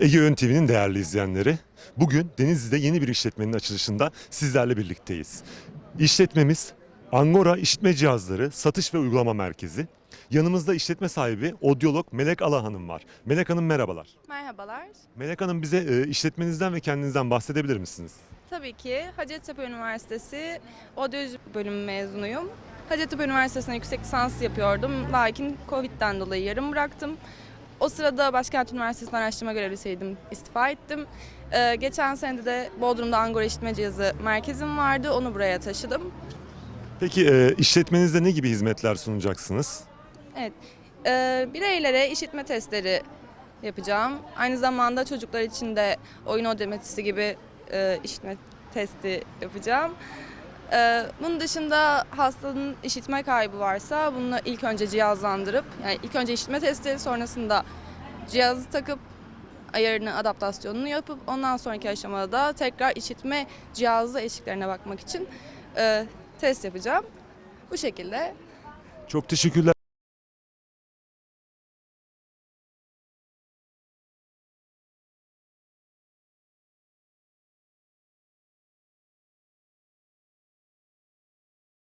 Ege Ön TV'nin değerli izleyenleri, bugün Denizli'de yeni bir işletmenin açılışında sizlerle birlikteyiz. İşletmemiz Angora İşitme Cihazları Satış ve Uygulama Merkezi. Yanımızda işletme sahibi Odyolog Melek Ala Hanım var. Melek Hanım merhabalar. Merhabalar. Melek Hanım bize e, işletmenizden ve kendinizden bahsedebilir misiniz? Tabii ki Hacettepe Üniversitesi Odyoloji bölümü mezunuyum. Hacettepe Üniversitesi'ne yüksek lisans yapıyordum. Lakin Covid'den dolayı yarım bıraktım. O sırada Başkent Üniversitesi'nde araştırma görevlisiydim. istifa ettim. Ee, geçen sene de Bodrum'da Angora İşitme Cihazı merkezim vardı. Onu buraya taşıdım. Peki e, işletmenizde ne gibi hizmetler sunacaksınız? Evet. Ee, bireylere işitme testleri yapacağım. Aynı zamanda çocuklar için de oyun odometrisi gibi e, işitme testi yapacağım. Ee, bunun dışında hastanın işitme kaybı varsa bunu ilk önce cihazlandırıp yani ilk önce işitme testi sonrasında cihazı takıp ayarını, adaptasyonunu yapıp ondan sonraki aşamada da tekrar işitme cihazı eşiklerine bakmak için e, test yapacağım. Bu şekilde Çok teşekkürler.